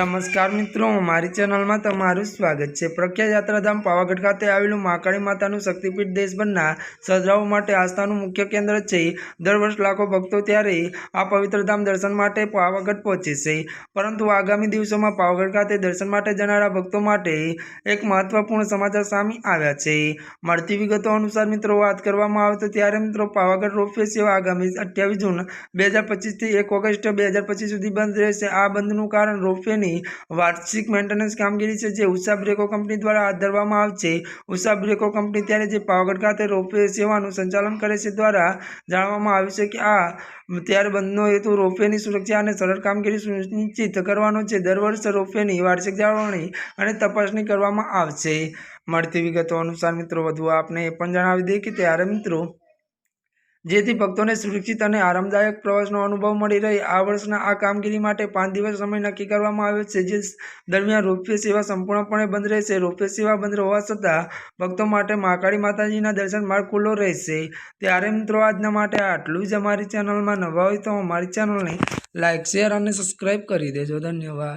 નમસ્કાર મિત્રો, મારી ચેનલમાં તમારું સ્વાગત છે. પ્રખ્યાત યાત્રાધામ પાવાગઢ ખાતે આવેલું મહાકાળી માતાનું શક્તિપીઠ દેશભરના શ્રદ્ધાળુઓ માટે આસ્થાનું મુખ્ય કેન્દ્ર છે. દર વર્ષ લાખો ભક્તો ત્યારે આ પવિત્ર ધામ દર્શન માટે પાવાગઢ પહોંચે છે. પરંતુ આગામી દિવસોમાં પાવાગઢ ખાતે દર્શન માટે જનારા ભક્તો માટે એક મહત્વપૂર્ણ સમાચાર સામે આવ્યા છે. મળતી વિગતો અનુસાર મિત્રો, વાત કરવામાં આવે તો ત્યારે મિત્રો, પાવાગઢ રોપવે સેવા આગામી અઠ્યાવીસ જૂન બે હજાર પચીસથી એક ઓગસ્ટ બે હજાર પચીસ સુધી બંધ રહેશે. આ બંધનું કારણ રોપવેની વાર્ષિક મેન્ટેનન્સ કામગીરી છે જે ઉષા બ્રેકો કંપની દ્વારા હાથ ધરવામાં આવશે ઉષા બ્રેકો કંપની ત્યારે જે પાવાગઢ ખાતે રોપવે સેવાનું સંચાલન કરે છે દ્વારા જાણવામાં આવ્યું છે કે આ ત્યારે બંધનો હેતુ રોપવેની સુરક્ષા અને સરળ કામગીરી સુનિશ્ચિત કરવાનો છે. દર વર્ષે રોપવેની વાર્ષિક જાળવણી અને તપાસણી કરવામાં આવશે મળતી વિગતો અનુસાર મિત્રો, વધુ આપને એ પણ જણાવી દઈએ કે ત્યારે મિત્રો જેથી ભક્તોને સુરક્ષિત અને આરામદાયક પ્રવાસનો અનુભવ મળી રહે. આ વર્ષના આ કામગીરી માટે પાંચ દિવસ સમય નક્કી કરવામાં આવ્યો છે, જે દરમિયાન રોપવે સેવા સંપૂર્ણપણે બંધ રહેશે. રોપવે સેવા બંધ હોવા છતાં ભક્તો માટે મહાકાળી માતાજીના દર્શન માર્ગ ખુલ્લો રહેશે. ત્યારે મિત્રો, આજના માટે આટલું જ અમારી ચેનલમાં નવા હોય તો અમારી ચેનલને લાઇક શેર અને સબસ્ક્રાઈબ કરી દેજો. ધન્યવાદ.